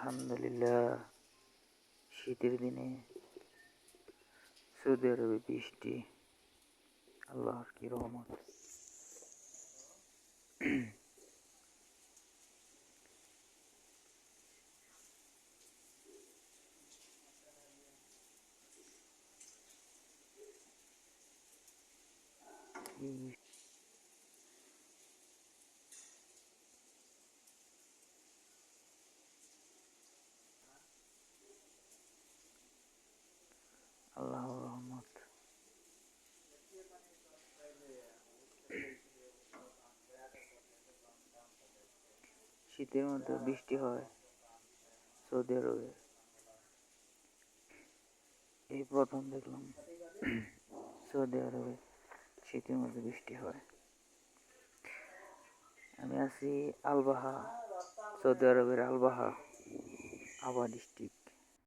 আলহামদুলিল্লাহ। শীতের দিনে সৌদি আরবে বৃষ্টি আল্লাহর কি রহমত এই আল্লাহর রহমত শীতের মধ্যে বৃষ্টি হয়, সৌদি আরবে। এই প্রথম দেখলাম সৌদি আরবে শীতের মধ্যে বৃষ্টি হয়। আমি আছি আলবাহা, সৌদি আরবের আলবাহা আবা ডিস্ট্রিক্ট